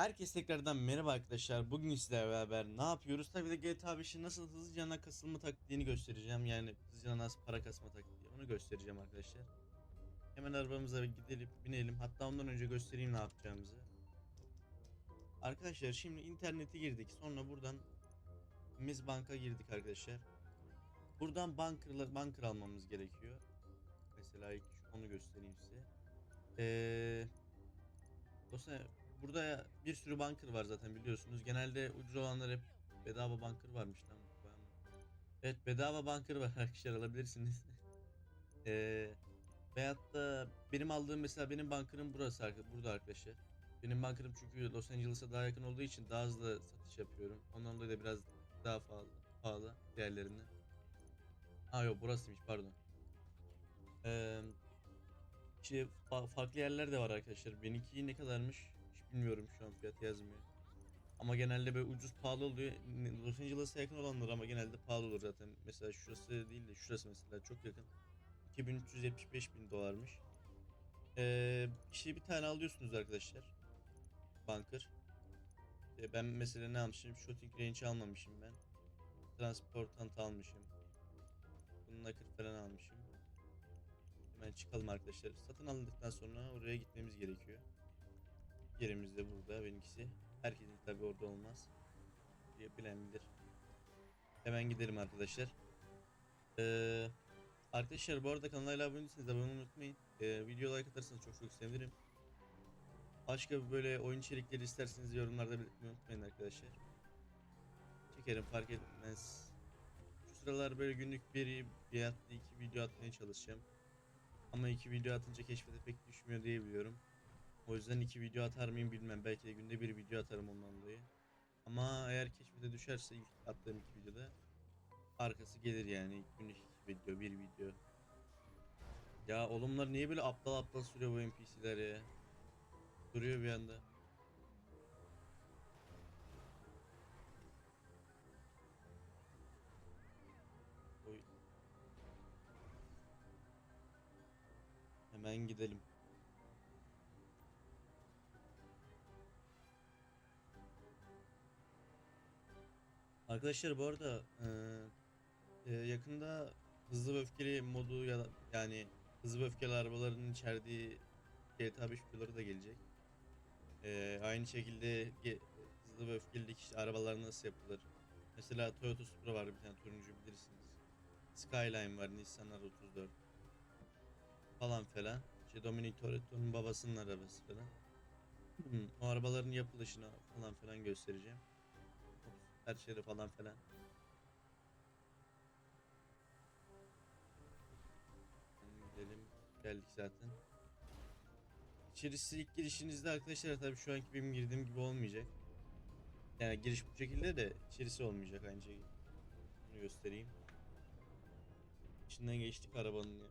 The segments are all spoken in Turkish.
Herkes tekrardan merhaba arkadaşlar. Bugün sizlerle beraber ne yapıyoruz? Tabii de GTA 5'in nasıl hızlıca kasılma taktiğini göstereceğim. Yani hızlıca nasıl para kasma taktiği onu göstereceğim arkadaşlar. Hemen arabamıza gidelim, binelim. Hatta ondan önce göstereyim ne yapacağımızı. Arkadaşlar şimdi internete girdik. Sonra buradan Miss Bank'a girdik arkadaşlar. Buradan bankerlar banker almamız gerekiyor. Mesela onu göstereyim size. Eee Dostlar burada bir sürü banker var zaten biliyorsunuz. Genelde ucuz olanlar hep bedava banker varmış lan. Evet bedava banker var arkadaşlar alabilirsiniz. Eee veyahut da benim aldığım mesela benim bankerım burası burada arkadaşlar. Benim bankerım çünkü Los Angeles'a daha yakın olduğu için daha hızlı satış yapıyorum. Ondan dolayı da biraz daha pahalı, pahalı diğerlerinden. Ha yok burasıymış pardon. Eee işte fa- farklı yerler de var arkadaşlar. Benimki ne kadarmış? Bilmiyorum şu an fiyat yazmıyor. Ama genelde böyle ucuz pahalı oluyor. Los Angeles'a yakın olanlar ama genelde pahalı olur zaten. Mesela şurası değil de şurası mesela çok yakın. 2375 bin dolarmış. Ee, işte bir tane alıyorsunuz arkadaşlar. Bunker. Ee, ben mesela ne almışım? Shooting range almamışım ben. Transportant almışım. Bununla 40 falan almışım. Hemen çıkalım arkadaşlar. Satın alındıktan sonra oraya gitmemiz gerekiyor. Yerimiz de burada benimkisi. Herkesin tabi orada olmaz. diye Bilen bilir. Hemen gidelim arkadaşlar. Ee, arkadaşlar bu arada kanala abone değilseniz abone olmayı unutmayın. Ee, video like atarsanız çok çok sevinirim. Başka böyle oyun içerikleri isterseniz yorumlarda belirtmeyi unutmayın arkadaşlar. Çekerim fark etmez. Şu sıralar böyle günlük bir bir iki video atmaya çalışacağım. Ama iki video atınca keşfete pek düşmüyor diye biliyorum. O yüzden iki video atar mıyım bilmem. Belki de günde bir video atarım ondan dolayı. Ama eğer keşfete düşerse ilk attığım iki videoda arkası gelir yani. Günlük iki video, bir video. Ya oğlumlar niye böyle aptal aptal sürüyor bu NPC'ler ya? Duruyor bir anda. Oy. Hemen gidelim. Arkadaşlar bu arada eee, eee, yakında hızlı öfkeli modu ya da yani hızlı öfkeli arabaların içerdiği GTA 5 videoları da gelecek. Eee, aynı şekilde hızlı öfkeli işte arabalar nasıl yapılır? Mesela Toyota Supra var bir tane turuncu bilirsiniz. Skyline var, Nissan R34 falan falan. İşte Dominic Toretto'nun babasının arabası falan. Hmm, o arabaların yapılışını falan falan göstereceğim. Her şeyi falan. Şimdi Gidelim. Geldik zaten. İçerisi ilk girişinizde arkadaşlar tabii şu anki benim girdiğim gibi olmayacak. Yani giriş bu şekilde de içerisi olmayacak aynı. Bunu göstereyim. İçinden geçtik arabanın ya.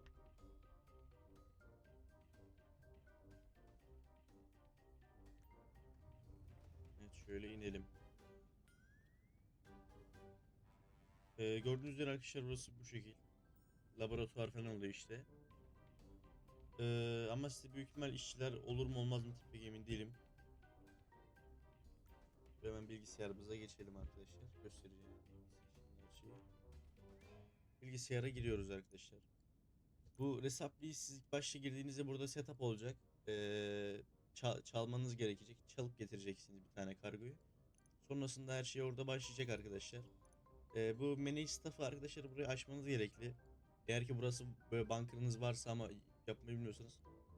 Evet şöyle inelim. Ee, gördüğünüz üzere arkadaşlar burası bu şekil. Laboratuvar falan oluyor işte. Ee, ama size büyük ihtimal işçiler olur mu olmaz mı pek emin değilim. Hemen bilgisayarımıza geçelim arkadaşlar. Göstereceğim. Bilgisayara giriyoruz arkadaşlar. Bu Resappli'yi siz ilk başta girdiğinizde burada setup olacak. Ee, çal- çalmanız gerekecek. Çalıp getireceksiniz bir tane kargoyu. Sonrasında her şey orada başlayacak arkadaşlar. Ee, bu manage staff'ı arkadaşlar burayı açmanız gerekli. Eğer ki burası böyle bankerınız varsa ama yapmayı bilmiyorsanız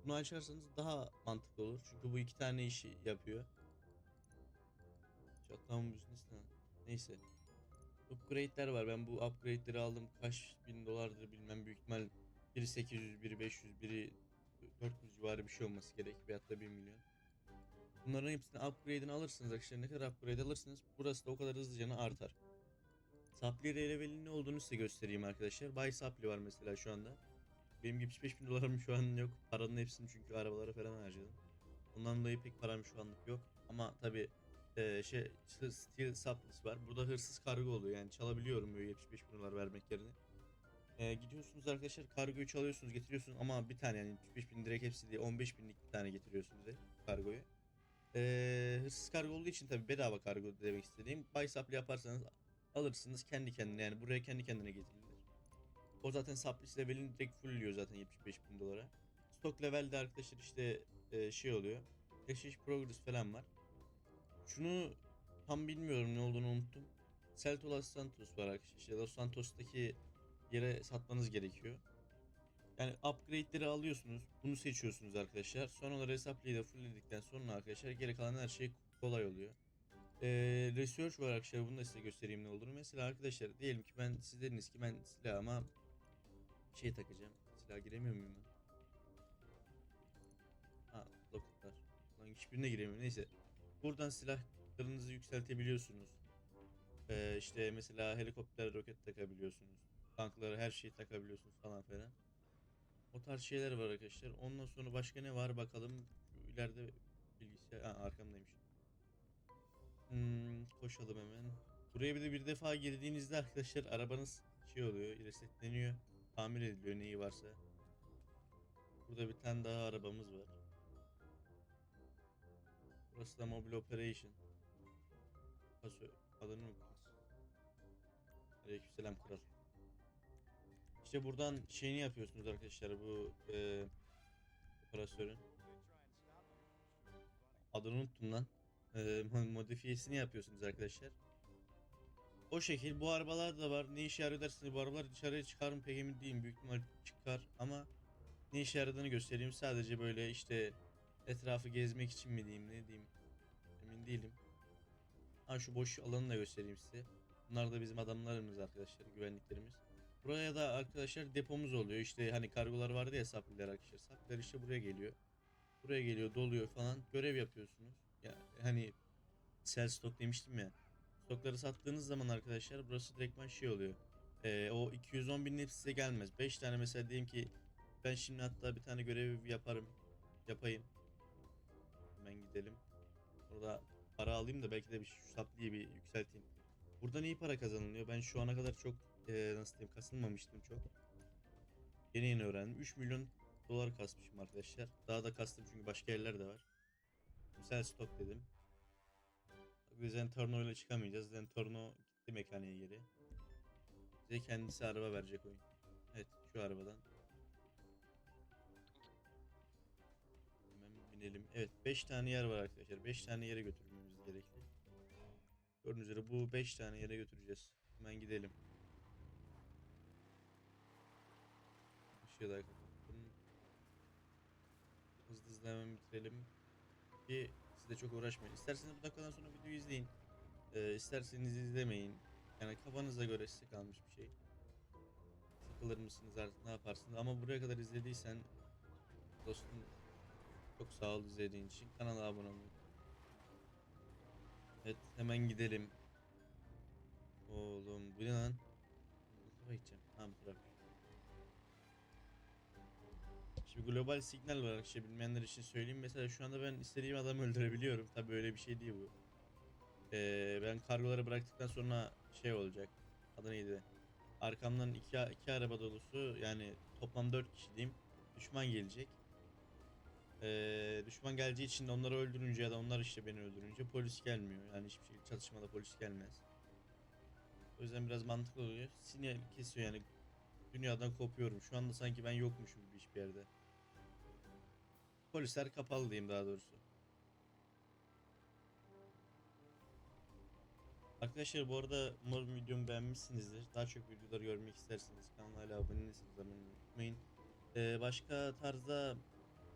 bunu açarsanız daha mantıklı olur. Çünkü bu iki tane işi yapıyor. Çatlama business ne? Neyse. Upgrade'ler var. Ben bu upgrade'leri aldım. Kaç bin dolardır bilmem büyük ihtimal biri 800, biri 500, biri 400 civarı bir şey olması gerek. Veyahut da 1 milyon. Bunların hepsini upgrade'ini alırsınız arkadaşlar. Ne kadar upgrade alırsınız burası da o kadar hızlıca artar. Supply level'in ne olduğunu size göstereyim arkadaşlar. Buy Supply var mesela şu anda. Benim 75 bin dolarım şu an yok. Paranın hepsini çünkü arabalara falan harcadım. Ondan dolayı pek param şu anlık yok. Ama tabi e, şey Steel Supplies var. Burada hırsız kargo oluyor yani çalabiliyorum böyle 75 bin dolar vermek yerine. E, gidiyorsunuz arkadaşlar kargoyu çalıyorsunuz getiriyorsunuz ama bir tane yani 75 bin direkt hepsi değil 15 binlik bir tane getiriyorsunuz direkt kargoyu. Ee, hırsız kargo olduğu için tabi bedava kargo demek istediğim. Buy supply yaparsanız alırsınız kendi kendine yani buraya kendi kendine getirilir. O zaten supply level'ini direkt fullliyor zaten 75 bin dolara. Stock levelde arkadaşlar işte e, şey oluyor. Keşiş progress falan var. Şunu tam bilmiyorum ne olduğunu unuttum. Celto Los Santos var arkadaşlar. İşte Los Santos'taki yere satmanız gerekiyor. Yani upgrade'leri alıyorsunuz. Bunu seçiyorsunuz arkadaşlar. Sonra onları hesaplayı da fullledikten sonra arkadaşlar geri kalan her şey kolay oluyor. Ee, research var arkadaşlar. Bunu da size göstereyim ne olduğunu. Mesela arkadaşlar diyelim ki ben siz dediniz ki ben silahıma şey takacağım. Silah giremiyor muyum ben? Ha locketlar. Lan hiçbirine giremiyorum. Neyse. Buradan silahlarınızı yükseltebiliyorsunuz. Ee, işte mesela helikopter roket takabiliyorsunuz. Tanklara her şeyi takabiliyorsunuz falan filan. O tarz şeyler var arkadaşlar. Ondan sonra başka ne var bakalım. İleride bilgisayar... Ha, arkamdaymış. Hmm, koşalım hemen. Buraya bir de bir defa girdiğinizde arkadaşlar arabanız şey oluyor, resetleniyor. Tamir ediliyor neyi varsa. Burada bir tane daha arabamız var. Burası da Mobile Operation. Nasıl adını unuttum. Aleykümselam kral. İşte buradan şeyini yapıyorsunuz arkadaşlar bu e, operatörün. Adını unuttum lan. E, mo- modifiyesini yapıyorsunuz arkadaşlar. O şekil bu arabalar da var. Ne işe yarıyor dersiniz bu arabalar dışarıya çıkar mı pek emin değilim. Büyük ihtimal çıkar ama ne işe yaradığını göstereyim. Sadece böyle işte etrafı gezmek için mi diyeyim ne diyeyim emin değilim. Ha şu boş alanı da göstereyim size. Bunlar da bizim adamlarımız arkadaşlar güvenliklerimiz. Buraya da arkadaşlar depomuz oluyor. İşte hani kargolar vardı ya sapliler arkadaşlar. Sapliler işte buraya geliyor. Buraya geliyor doluyor falan. Görev yapıyorsunuz. Ya hani sell stock demiştim ya. Stokları sattığınız zaman arkadaşlar burası direktman şey oluyor. Ee, o 210 bin hepsi size gelmez. 5 tane mesela diyelim ki ben şimdi hatta bir tane görev yaparım. Yapayım. Hemen gidelim. Orada para alayım da belki de bir şu bir yükselteyim. Buradan iyi para kazanılıyor. Ben şu ana kadar çok eee, nasıl diyeyim kasılmamıştım çok. Yeni yeni öğrendim. 3 milyon dolar kasmışım arkadaşlar. Daha da kastım çünkü başka yerler de var. Güzel stok dedim. Biz Zentorno ile çıkamayacağız. Zentorno gitti mekaniğe geri. Bize kendisi araba verecek oyun. Evet şu arabadan. Hemen binelim. Evet 5 tane yer var arkadaşlar. 5 tane yere götürmemiz gerekli. Gördüğünüz üzere bu 5 tane yere götüreceğiz. Hemen gidelim. Işığı da kapattım. Hızlı hızlı hemen bitirelim. Ki siz çok uğraşmayın. İsterseniz bu dakikadan sonra videoyu izleyin. Ee, isterseniz izlemeyin. Yani kafanıza göre size kalmış bir şey. Sıkılır mısınız artık ne yaparsınız ama buraya kadar izlediysen dostum çok sağ ol izlediğin için. Kanala abone olmayı. Evet hemen gidelim. Oğlum bu ne lan? Tarafa gideceğim. Tamam bu Şimdi global signal var arkadaşlar bilmeyenler için söyleyeyim. Mesela şu anda ben istediğim adamı öldürebiliyorum. Tabi öyle bir şey değil bu. Ee, ben kargoları bıraktıktan sonra şey olacak. Adı neydi? Arkamdan iki, iki araba dolusu yani toplam 4 kişi diyeyim. Düşman gelecek. Ee, düşman geleceği için onları öldürünce ya da onlar işte beni öldürünce polis gelmiyor. Yani hiçbir şey çatışmada polis gelmez. O yüzden biraz mantıklı oluyor. Sinyal kesiyor yani. Dünyadan kopuyorum. Şu anda sanki ben yokmuşum gibi hiçbir yerde. Polisler kapalı diyeyim daha doğrusu. Arkadaşlar bu arada umarım videomu beğenmişsinizdir. Daha çok videolar görmek isterseniz kanala hala abone değilseniz abone unutmayın. Ee, başka tarzda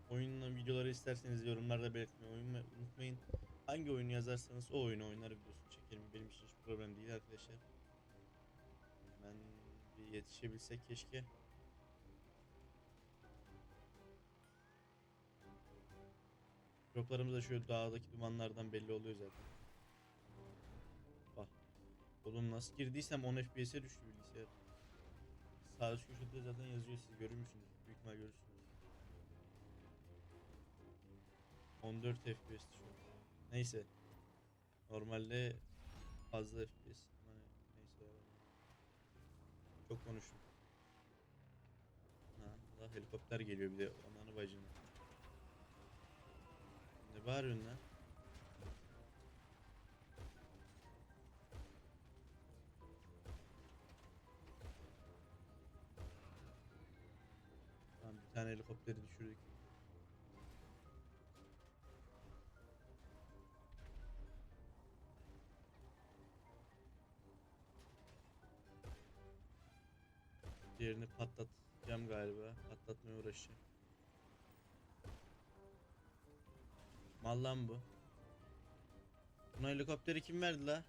oyun videoları isterseniz yorumlarda belirtmeyi unutmayın. Hangi oyunu yazarsanız o oyunu oynar videosunu çekerim. Benim için hiç problem değil arkadaşlar. Hemen bir yetişebilsek keşke. Droplarımız da şöyle dağdaki dumanlardan belli oluyor zaten. Bak. Oğlum nasıl girdiysem 10 FPS'e düştü bilgisayar. Sağ üst köşede zaten yazıyor siz görür müsünüz? Büyük ihtimal görürsünüz. 14 FPS şu an. Neyse. Normalde fazla FPS. Ama ne- neyse. Çok konuştum. Ha, helikopter geliyor bir de. Ananı bacını. Var önüne. Tamam bir tane helikopteri düşürdük. Diğerini patlatacağım galiba. Patlatmaya uğraşacağım. Mal lan bu. Buna helikopteri kim verdi la?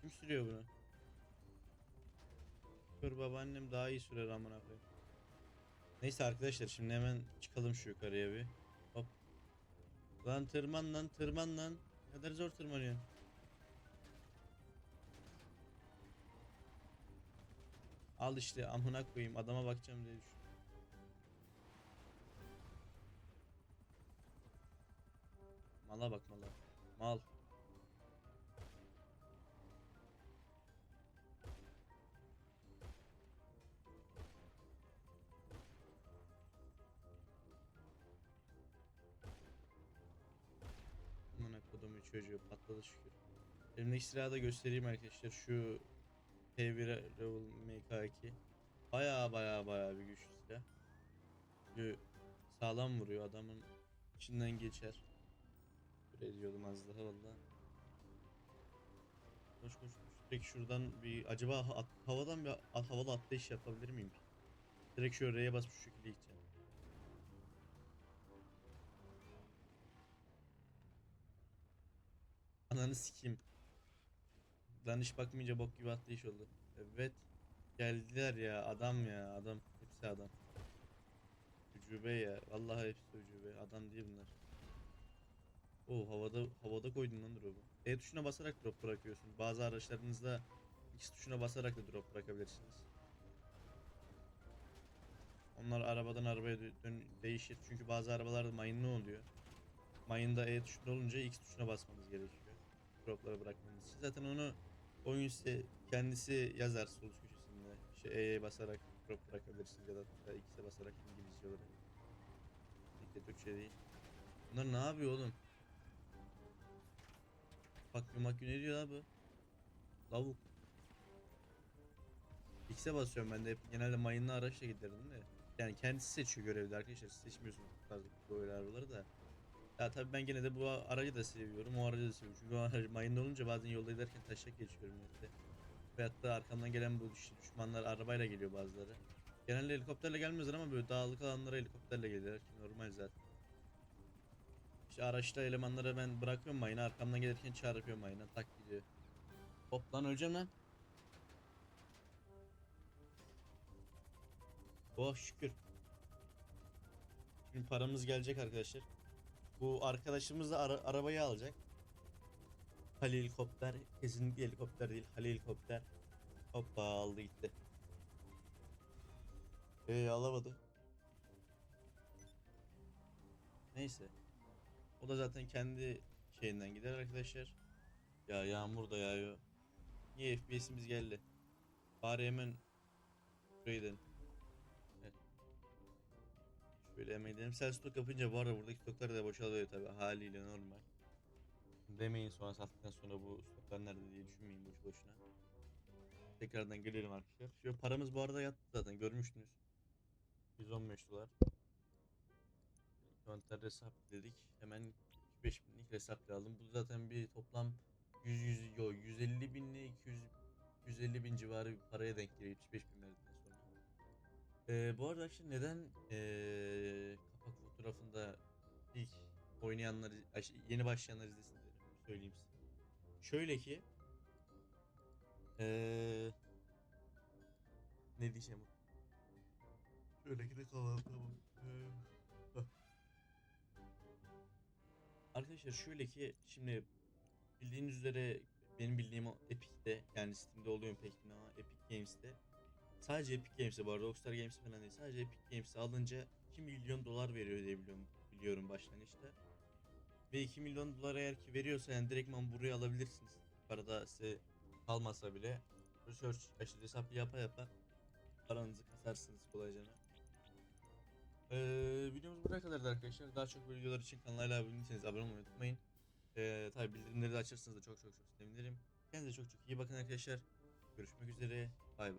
Kim sürüyor bunu? Kör babaannem daha iyi sürer amına koyayım. Neyse arkadaşlar şimdi hemen çıkalım şu yukarıya bir. Hop. Lan tırman lan tırman lan. Ne kadar zor tırmanıyorsun. Al işte amına koyayım adama bakacağım diye düşün. Mala bak mala. Mal. Amına kodumun çocuğu patladı şükür. Elimdeki silahı da göstereyim arkadaşlar. Şu P1 Level MK2. Baya baya baya bir güçlü silah. Çünkü sağlam vuruyor adamın içinden geçer. Böyle diyordum az daha valla. Koş koş koş. Direkt şuradan bir acaba at- havadan bir at- havalı atlayış yapabilir miyim? Direkt şu R'ye basıp şu şekilde gideceğim. Ananı sikeyim. Lan hiç bakmayınca bok gibi atlayış oldu. Evet. Geldiler ya adam ya adam. Hepsi adam. Ucube ya. Vallahi hepsi ucube. Adam değil bunlar. Oo havada havada koydun lan drop'u. E tuşuna basarak drop bırakıyorsun. Bazı araçlarınızda X tuşuna basarak da drop bırakabilirsiniz. Onlar arabadan arabaya dö- dön- değişir. Çünkü bazı arabalarda mayınlı oluyor. Mayında E tuşunda olunca X tuşuna basmanız gerekiyor. Dropları bırakmanız için. Zaten onu oyun size kendisi yazar sol üst köşesinde. İşte E'ye basarak drop bırakabilirsiniz ya da X'e basarak İngilizce olarak. Pek de Türkçe değil. Bunlar ne yapıyor oğlum? Bak makine ne diyor abi? Lavuk. X'e basıyorum ben de hep genelde mayınlı araçla giderdim de. Yani kendisi seçiyor görevde arkadaşlar. Siz seçmiyorsunuz bu tarz böyle arabaları da. Ya tabii ben gene de bu aracı da seviyorum. O aracı da seviyorum. Çünkü o aracı mayınlı olunca bazen yolda giderken taşak geçiyorum işte. Veyahut da arkamdan gelen bu düş- düşmanlar arabayla geliyor bazıları. Genelde helikopterle gelmezler ama böyle dağlık alanlara helikopterle gelirler. Ki normal zaten. İşte araçta elemanlara ben bırakıyorum mayını arkamdan gelirken çarpıyorum mayına tak gidiyor. Hop lan öleceğim lan. Oh şükür. Şimdi paramız gelecek arkadaşlar. Bu arkadaşımız da ara- arabayı alacak. Halil helikopter. Kesinlikle helikopter değil. Halil helikopter. Hoppa aldı gitti. Ee alamadı. Neyse. O da zaten kendi şeyinden gider arkadaşlar. Ya yağmur da yağıyor. Niye FPS'imiz geldi? Bari hemen şuraya gidelim. Evet. Şöyle hemen gidelim. Sel stok yapınca bu arada buradaki stoklar da boşalıyor tabi haliyle normal. Demeyin sonra sattıktan sonra bu stoklar nerede diye düşünmeyin boş boşuna. Tekrardan gelelim arkadaşlar. Şu paramız bu arada yattı zaten görmüştünüz. 115 dolar. Envanter hesap dedik. Hemen 5 binlik hesap aldım. Bu zaten bir toplam 100 100 yo 150 binle 200 150 bin civarı bir paraya denk geliyor 75 bin verdikten sonra. Ee, bu arada arkadaşlar neden ee, kapak fotoğrafında ilk oynayanlar ay, yeni başlayanlar izlesin dedim söyleyeyim size. Şöyle ki ee, ne diyeceğim? Şöyle ki de kalalım tamam. Ee, Arkadaşlar şöyle ki şimdi bildiğiniz üzere benim bildiğim Epic'te yani Steam'de oluyor pek bilmem ama Epic Games'te sadece Epic Games'te bu arada Rockstar Games falan değil sadece Epic Games'te alınca 2 milyon dolar veriyor diye biliyorum, biliyorum başlangıçta. Ve 2 milyon dolar eğer ki veriyorsa yani direktman buraya alabilirsiniz. Parada size kalmasa bile research işte hesap yapa yapa paranızı kasarsınız kolayca. Ee, videomuz buraya kadardı arkadaşlar. Daha çok videolar için kanala abone değilseniz abone olmayı unutmayın. Ee, tabi bildirimleri de açarsanız da çok çok çok sevinirim. Kendinize çok çok iyi bakın arkadaşlar. Görüşmek üzere. Bay bay.